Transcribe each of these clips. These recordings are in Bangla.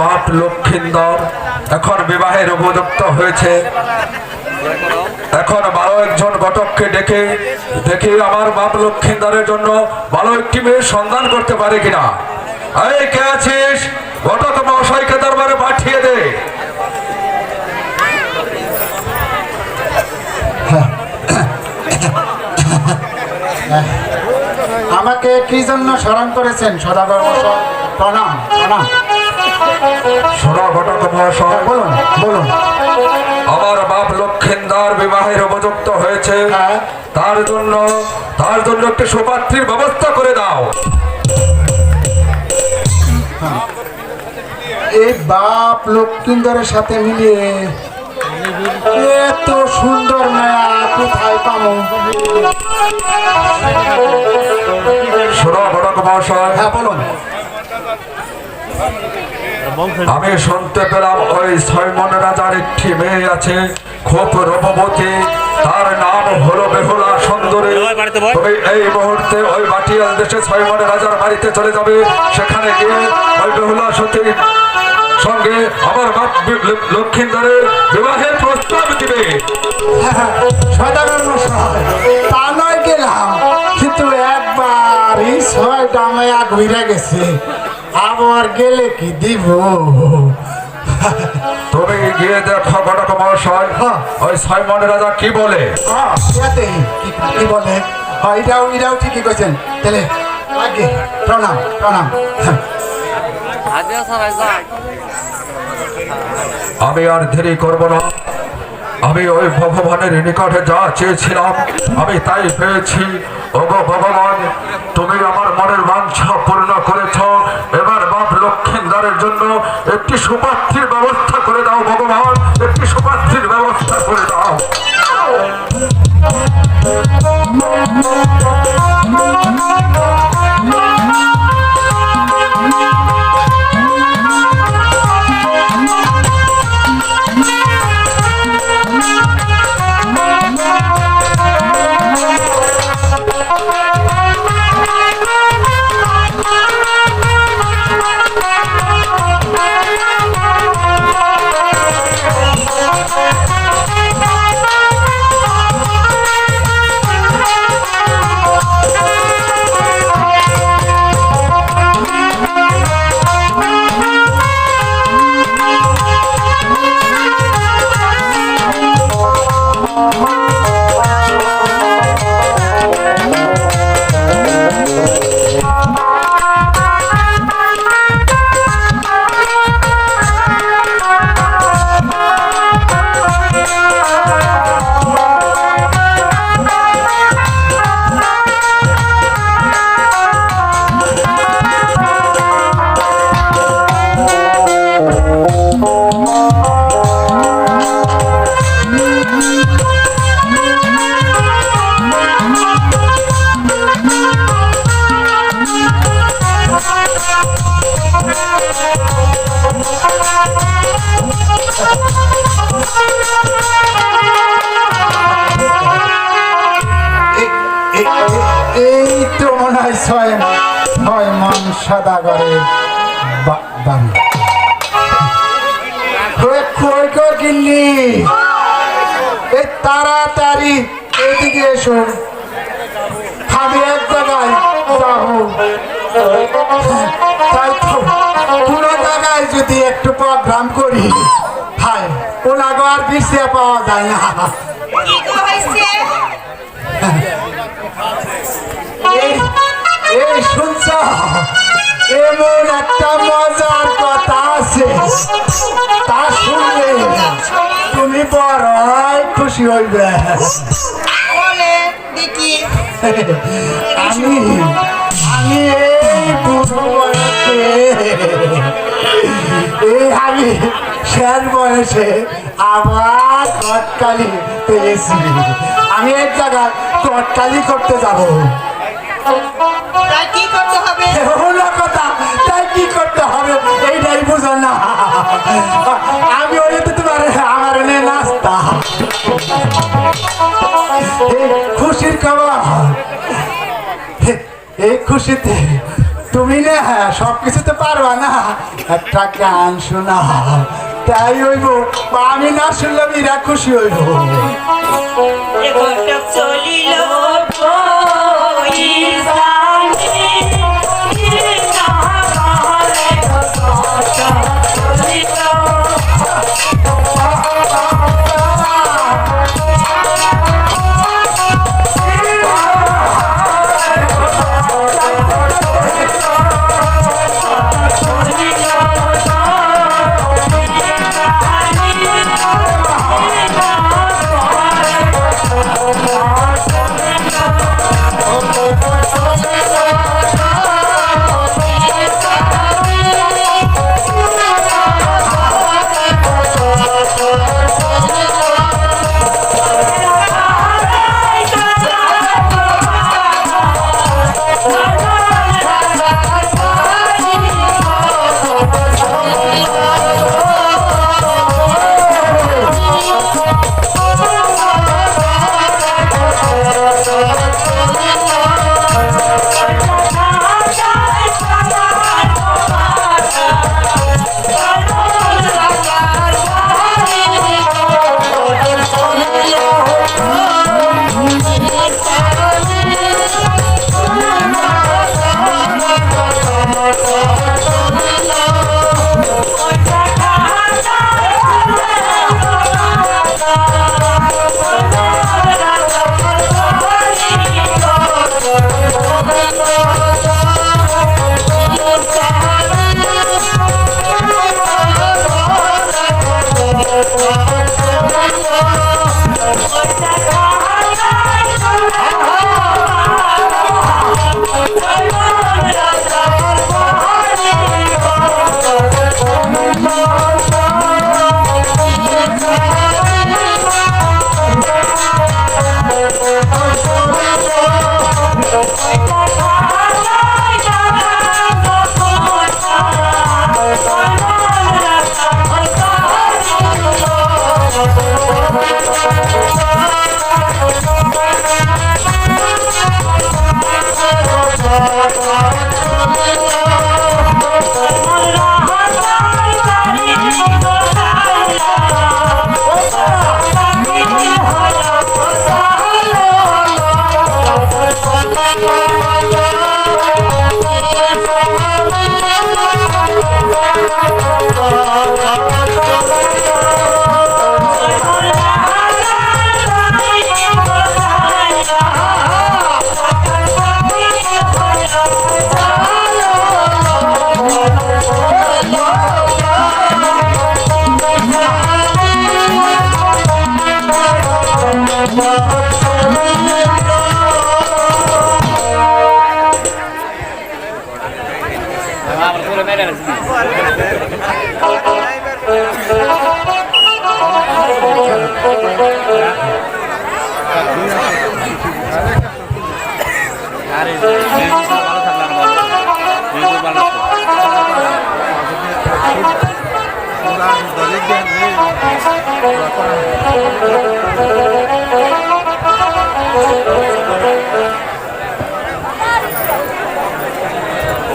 বাপ লক্ষিন্দর। এখন বিবাহের উপযুক্ত হয়েছে। এখন বারো একজন ঘটককে ডেকে দেখি আমার বাপ লক্ষিন্দরের জন্য ভালো একটি মেয়ের সন্ধান করতে পারে কিনা? এই, কে আছিস? ঘটক মহাশয়কে দরবারে পাঠিয়ে দে। আমাকে কি জন্য স্মরণ করেছেন সদাগর? প্রণাম প্রণাম। শোনো ঘটক মহাশয় বলুন বলুন। আমার বাপ লক্ষিন্দর বিবাহের উপযুক্ত হয়েছে। হ্যাঁ। তার জন্য তার জন্য একটি সুপাত্রীর ব্যবস্থা করে দাও। এই বাপ লক্ষ্মীন্দরের সাথে মিলিয়ে এত সুন্দর মায়া কোথায় পাবো? শোনো ঘটক মহাশয়। হ্যাঁ বলুন। আমি শুনতে পেলাম ওই ছয়মন রাজার একটি মেয়ে আছে খুব রূপবতী তার নাম হলো বেহুলা সুন্দরী। তবে এই মুহূর্তে ওই বাটিয়াল দেশে ছয়মন রাজার বাড়িতে চলে যাবে। সেখানে গিয়ে ওই বেহুলা সতীর সঙ্গে আমার বাপ লক্ষিন্দরের বিবাহের প্রস্তাব দিবে। সদাগর মশাই তা নয় গেলাম কিন্তু একবার এই মায়া ঘুরে গেছে। আবার গেলে কি দিব? তুমি গিয়ে দেখো ঘটক মহাশয়। হ্যাঁ। ওই ছয়মন রাজা কি বলে? হ্যাঁ, কি কি বলে? হ্যাঁ, এটাও এটাও ঠিকই কইছেন। তাহলে আগে প্রণাম প্রণাম। আমি আর দেরি করব না। আমি ওই ভগবানের নিকটে যা চেয়েছিলাম, আমি তাই পেয়েছি। ওগো ভগবান, তুমি আমার মনের বাঞ্ছা পূর্ণ করেছ। এবার বাপ লক্ষিন্দারের জন্য একটি সুপাত্রীর ব্যবস্থা করে দাও, ভগবান। একটি সুপাত্রীর ব্যবস্থা করে দাও। এই তো মনে হয় ছয় মন কই কই কই এই তাড়াতাড়ি এদিকে এসো। আমি এক জায়গায় যদি একটু প্রোগ্রাম করি, হায় ওনাকে আর পাওয়া যায় না। শুনছ? এমন একটা মজার কথা আছে। তা শুনলে তুমি বড়ই খুশি হইবে। আমি আমি এই বুড়ো এই আমি শেষ বয়সে আবার তৎকালি পেয়েছি। আমি এক জায়গায় তৎকালি করতে যাব। তাই কি করতে হবে? হলো কথা। তাই কি করতে হবে? এইটাই বুঝো না। আমি ওই তো তোমার আমার এনে নাস্তা। খুশির খবর। এই খুশিতে তুমি না হ্যাঁ সব কিছু তো পারবা না। একটা গান শোনাও তাই হইব আমি না শুনলে মীরা খুশি হইব। চলিল। Jesus.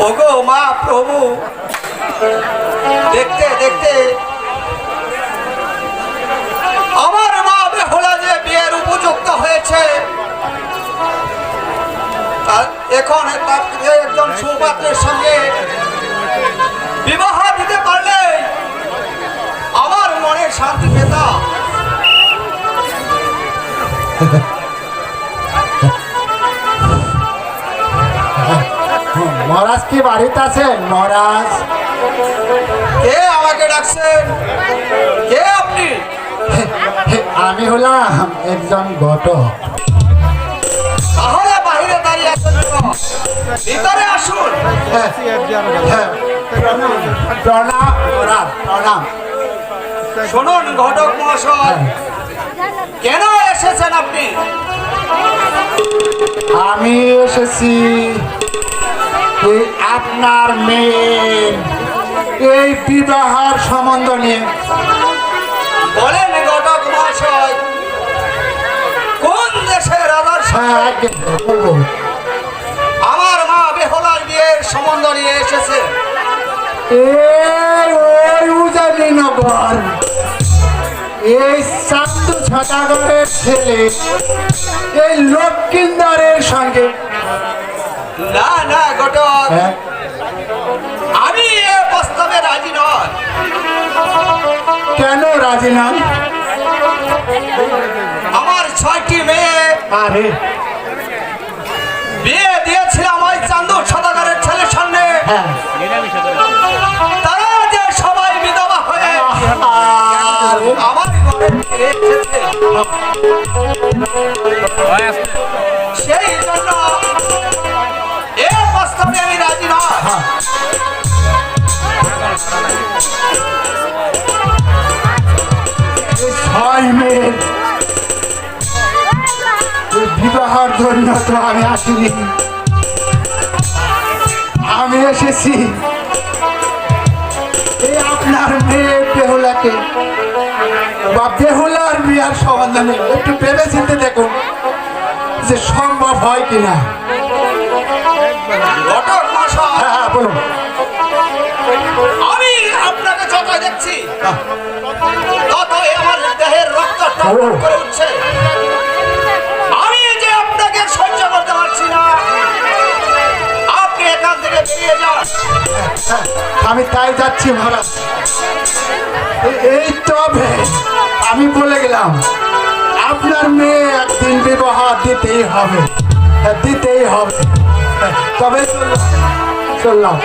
ওগো মা প্রভু। দেখতে দেখতে। আমার মা বেহুলা যে বিয়ের উপযুক্ত হয়েছে এখন একজন সুপাত্রের সঙ্গে বিবাহ দিতে পারলে আমার মনে শান্তি পেতাম। মহারাজ কি বাড়িতে আছেন? মহারাজ। কে আমাকে ডাকছেন? কে আপনি? আমি হলাম একজন ঘটক। তাহলে বাহিরে দাঁড়িয়ে আছেন ভিতরে আসুন। হ্যাঁ, হ্যাঁ, প্রণাম প্রণাম। শুনুন ঘটক মহাশয়। কেন এসেছেন আপনি? আমি এসেছি। আপনার মেয়ে এই বিবাহের সম্বন্ধ নিয়ে। বলেন ঘটক মহাশয় কোন দেশের রাজার হ্যাঁ। আমার মা বেহলার বিয়ের সম্বন্ধ নিয়ে এসেছে? এই ওই উজানি নগর। এই সাতু ছটাগরের ছেলে এই লক্ষ্মীন্দরের সঙ্গে। না না ঘটক। হ্যাঁ, আমি এ প্রস্তাবে রাজি নয়। কেন রাজি নন আমার ছয়টি মেয়ে। আরে। বিয়ে দিয়েছিলাম ওই চান্দু সদাগরের ছেলের সামনে। হ্যাঁ। তারা যে সবাই বিধবা হয়ে আমার সেই জন্য এ প্রস্তাবে আমি রাজি নয় ছয় মেয়ের বিবাহের জন্য তো আমি আসিনি বা বেহুলার বিয়ার সমাধানে একটু ভেবে চিনতে দেখুন যে সম্ভব হয় কিনা। হ্যাঁ হ্যাঁ বলুন। আমি আপনাকে যত দেখছি ততই আমার দেহের রক্ত করে উঠছে। আমি যে আপনাকে সহ্য করতে পারছি না আপনি এখান থেকে বেরিয়ে যান। আমি তাই যাচ্ছি মহারাজ। এই তবে আমি বলে গেলাম আপনার মেয়ে একদিন বিবাহ দিতেই হবে। হ্যাঁ, দিতেই হবে। হ্যাঁ, তবে চললাম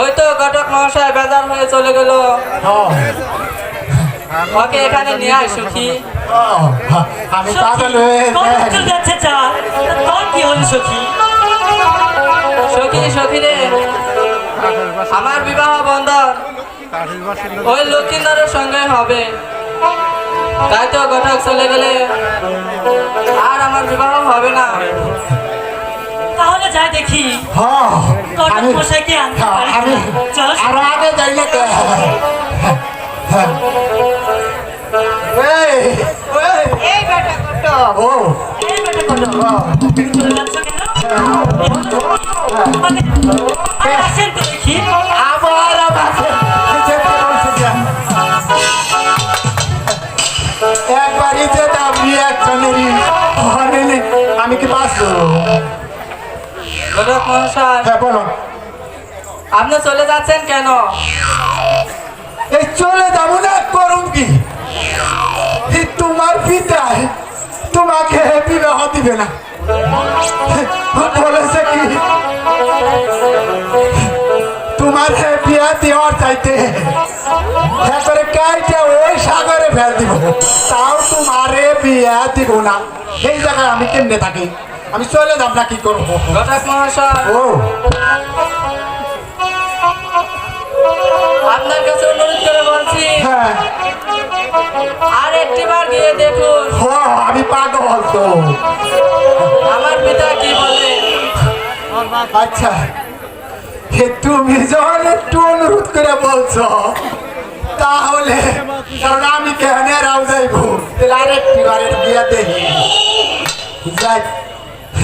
ওই তো ঘটক মহাশয় বেজার হয়ে চলে গেল। ওকে এখানে নিয়ে আয় সখী। হ্যাঁ, আমি পাগল হয়ে যাচ্ছে চা? তোর কি হল সখী? সখী সখী রে আমার বিবাহ বন্ধন ওই লক্ষ্মীন্দরের সঙ্গে হবে। তাই তো ঘটক চলে গেলে। আর আমার বিবাহ হবে না। তাহলে যাই দেখি। হ্যাঁ, আমি হ্যাঁ, আরও আগে যাই না এই, বেটা ও। এই বেটা দেখি। আবার। হ্যাঁ বলো। আপনি চলে যাচ্ছেন কেন? এই চলে যাব না করুন কি? তোমার পিতায় তোমাকে বিবাহ দিবে না। বলেছে কি? তোমার বিয়া দেওয়ার চাইতে একবারে কাইটা ওই সাগরে ফেল দিব। তাও তোমারে বিয়া দিব না। সেই জায়গায় আমি কেমনে থাকি? আমি চলে যাব না কি করব? ঘটক মহাশয়। ও। আপনার কাছে অনুরোধ করে বলছি হ্যাঁ। আর গিয়ে দেখুন। আমি পাগল তো। আমার পিতা কি বলে? আচ্ছা তুমি যখন একটু অনুরোধ করে বলছো। তাহলে কারণ আমি কেন রাও যাইবো তাহলে আরেকটি বারের বিয়া দেখি। যাই।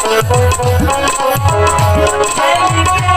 Thank you.